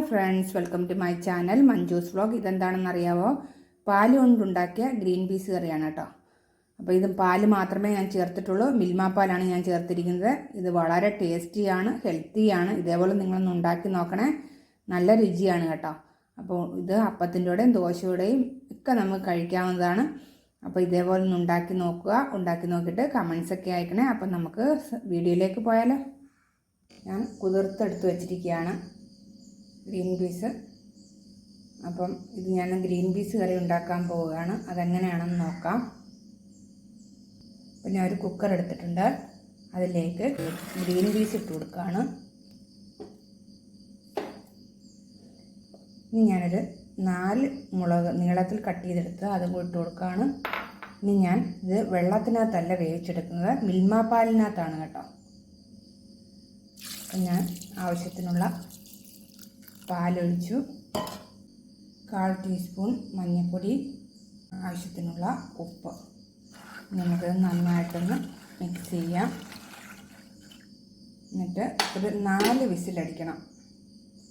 Hi friends welcome to my channel Manju's vlog ഇതെന്താണെന്ന് അറിയാവോ? പാൽ കൊണ്ടുണ്ടാക്കിയ ഗ്രീൻ പീസ് കറിയാണ് കേട്ടോ. അപ്പോൾ ഇത് പാൽ മാത്രമേ ഞാൻ ചേർത്തിട്ടുള്ളൂ. മിൽമ പാലാണ് ഞാൻ ചേർത്തിരിക്കുന്നത്. ഇത് വളരെ ടേസ്റ്റിയാണ് ഹെൽത്തിയാണ്. ഇതേപോലെ നിങ്ങളൊന്ന് ഉണ്ടാക്കി നോക്കണേ. നല്ല രുചിയാണ് കേട്ടോ. അപ്പോൾ ഇത് അപ്പത്തിന്റെയും ദോശയുടെയും ഒക്കെ നമുക്ക് കഴിക്കാവുന്നതാണ്. അപ്പോൾ ഇതേപോലെ ഒന്ന് ഉണ്ടാക്കി നോക്കുക. ഉണ്ടാക്കി നോക്കിയിട്ട് കമൻസ് ഒക്കെ അയക്കണേ. അപ്പം നമുക്ക് വീഡിയോയിലേക്ക് പോയാലോ. ഞാൻ കുതിർത്തെടുത്ത് വെച്ചിരിക്കുകയാണ്. Green peas. അപ്പം ഇത് ഞാൻ ഗ്രീൻ പീസ് കറി ഉണ്ടാക്കാൻ പോവുകയാണ്. അതെങ്ങനെയാണെന്ന് നോക്കാം. അപ്പം ഞാൻ ഒരു കുക്കർ എടുത്തിട്ടുണ്ട്. അതിലേക്ക് ഗ്രീൻ പീസ് ഇട്ട് കൊടുക്കുകയാണ്. ഇനി ഞാനൊരു നാല് മുളക് നീളത്തിൽ കട്ട് ചെയ്തെടുത്ത് അതും ഇട്ട് കൊടുക്കുകയാണ്. ഇനി ഞാൻ ഇത് വെള്ളത്തിനകത്തല്ല വേവിച്ചെടുക്കുന്നത്. മിൽമ പാലിനകത്താണ് കേട്ടോ ഞാൻ ആവശ്യത്തിനുള്ള പാലൊഴിച്ചു. കാൽ ടീസ്പൂൺ മഞ്ഞൾപ്പൊടി ആവശ്യത്തിനുള്ള ഉപ്പ്. നമുക്ക് നന്നായിട്ടൊന്ന് മിക്സ് ചെയ്യാം. എന്നിട്ട് ഒരു നാല് വിസിലടിക്കണം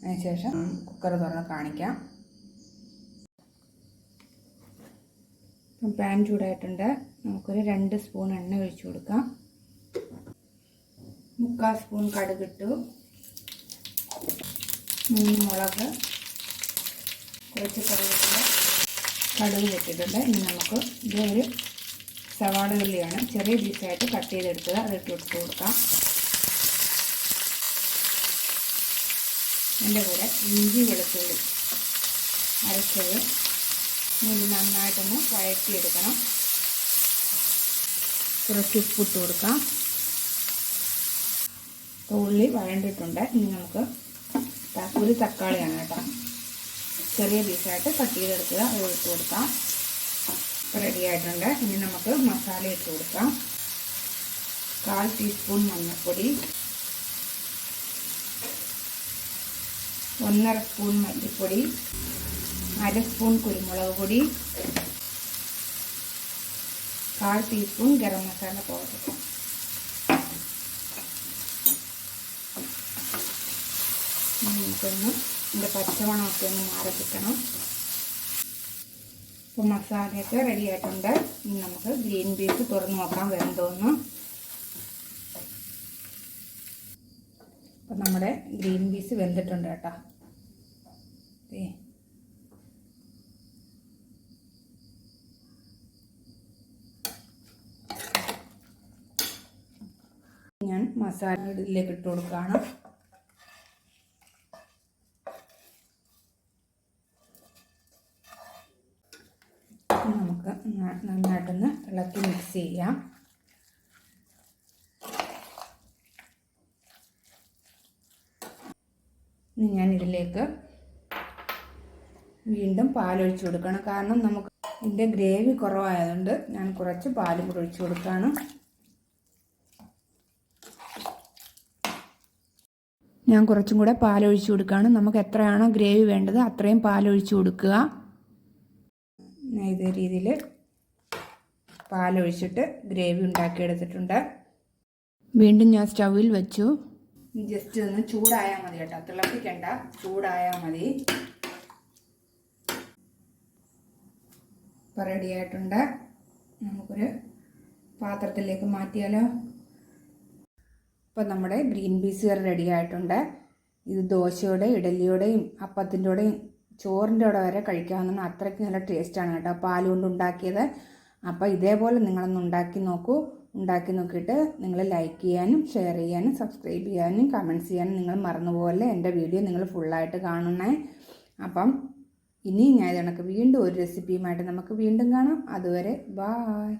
അതിനുശേഷം കുക്കർ തുറന്ന് കാണിക്കാം. പാൻ ചൂടായിട്ടുണ്ട്. നമുക്കൊരു രണ്ട് സ്പൂൺ എണ്ണ ഒഴിച്ചു കൊടുക്കാം. മുക്കാൽ സ്പൂൺ കടുകിട്ടു മൂന്ന് മുളക് കുറച്ച് കറിവേപ്പില കടുക് വെച്ചിട്ടുണ്ട് ഇനി നമുക്ക് ഇത് ഒരു സവാള ഉള്ളിയാണ് ചെറിയ പീസായിട്ട് കട്ട് ചെയ്തെടുത്തത്. അതിട്ട് കൊടുത്ത് കൊടുക്കാം. എന്റെ കൂടെ ഇഞ്ചി വെളുത്തുള്ളി അരച്ചത് ഇനി നന്നായിട്ടൊന്ന് വഴറ്റിയെടുക്കണം. കുറച്ച് ഉപ്പിട്ട് കൊടുക്കാം. ഉള്ളി വഴണ്ടിട്ടുണ്ട് ഇനി നമുക്ക് ഒരു തക്കാളിയാണ് കേട്ടോ ചെറിയ പീസായിട്ട് കട്ട് ചെയ്തെടുക്കുക അത് ഇട്ട് കൊടുക്കാം. റെഡി ആയിട്ടുണ്ട്. ഇനി നമുക്ക് മസാല ഇട്ട് കൊടുക്കാം. കാൽ ടീസ്പൂൺ മഞ്ഞൾപ്പൊടി. ഒന്നര സ്പൂൺ മല്ലിപ്പൊടി. അര സ്പൂൺ കുരുമുളക് പൊടി. കാൽ ടീസ്പൂൺ ഗരം മസാല പൗഡർ നമുക്കൊന്ന് ഇതിന്റെ പച്ചമണമൊക്കെ ഒന്ന് മാറി കിട്ടണം അപ്പോൾ മസാലയൊക്കെ റെഡി ആയിട്ടുണ്ട്. ഇനി നമുക്ക് ഗ്രീൻ പീസ് തുറന്ന് നോക്കാം വെന്തോന്ന്. അപ്പം നമ്മുടെ ഗ്രീൻ പീസ് വെന്തിട്ടുണ്ട് കേട്ടോ. ഏ ഞാൻ മസാല ഇതിലേക്ക് ഇട്ട് കൊടുക്കുകയാണ്. നമുക്ക് നന്നായിട്ടൊന്ന് ഇളക്കി മിക്സ് ചെയ്യാം. ഇനി ഞാൻ ഇതിലേക്ക് വീണ്ടും പാലൊഴിച്ച് കൊടുക്കണം. കാരണം നമുക്ക് ഇതിന്റെ ഗ്രേവി കുറവായതുകൊണ്ട് ഞാൻ കുറച്ച് പാലും കൂടെ ഒഴിച്ച് കൊടുക്കുകയാണ് ഞാൻ കുറച്ചും കൂടെ പാലൊഴിച്ച് കൊടുക്കുകയാണ് നമുക്ക് എത്രയാണോ ഗ്രേവി വേണ്ടത് അത്രയും പാലൊഴിച്ച് കൊടുക്കുക. ഇതേ രീതിയിൽ പാലൊഴിച്ചിട്ട് ഗ്രേവി ഉണ്ടാക്കിയെടുത്തിട്ടുണ്ട്. വീണ്ടും ഞാൻ സ്റ്റൗവിൽ വെച്ചു. ജസ്റ്റ് ഒന്ന് ചൂടായാൽ മതി കേട്ടോ. തിളപ്പിക്കണ്ട. ചൂടായാൽ മതി. ഇപ്പോൾ റെഡി ആയിട്ടുണ്ട്. നമുക്കൊരു പാത്രത്തിലേക്ക് മാറ്റിയാലോ? ഇപ്പോൾ നമ്മുടെ ഗ്രീൻ പീസ് കറി റെഡി ആയിട്ടുണ്ട്. ഇത് ദോശയുടെ ഇഡലിയുടെയും അപ്പത്തിന്റെയും ചോറിന്റെ കൂടെ വരെ കഴിക്കാവുന്നതാണ്. അത്രയ്ക്ക് നല്ല ടേസ്റ്റാണ് കേട്ടോ. പാൽ കൊണ്ട് ഉണ്ടാക്കിയത്. അപ്പോൾ ഇതേപോലെ നിങ്ങളൊന്ന് ഉണ്ടാക്കി നോക്കൂ. ഉണ്ടാക്കി നോക്കിയിട്ട് നിങ്ങൾ ലൈക്ക് ചെയ്യാനും ഷെയർ ചെയ്യാനും സബ്സ്ക്രൈബ് ചെയ്യാനും കമന്റ്സ് ചെയ്യാനും നിങ്ങൾ മറന്നുപോലെ എന്റെ വീഡിയോ നിങ്ങൾ ഫുള്ളായിട്ട് കാണണേ. അപ്പം ഇനി ഞാൻ കണക്ക് വീണ്ടും ഒരു റെസിപ്പിയുമായിട്ട് നമുക്ക് വീണ്ടും കാണാം. അതുവരെ ബായ്.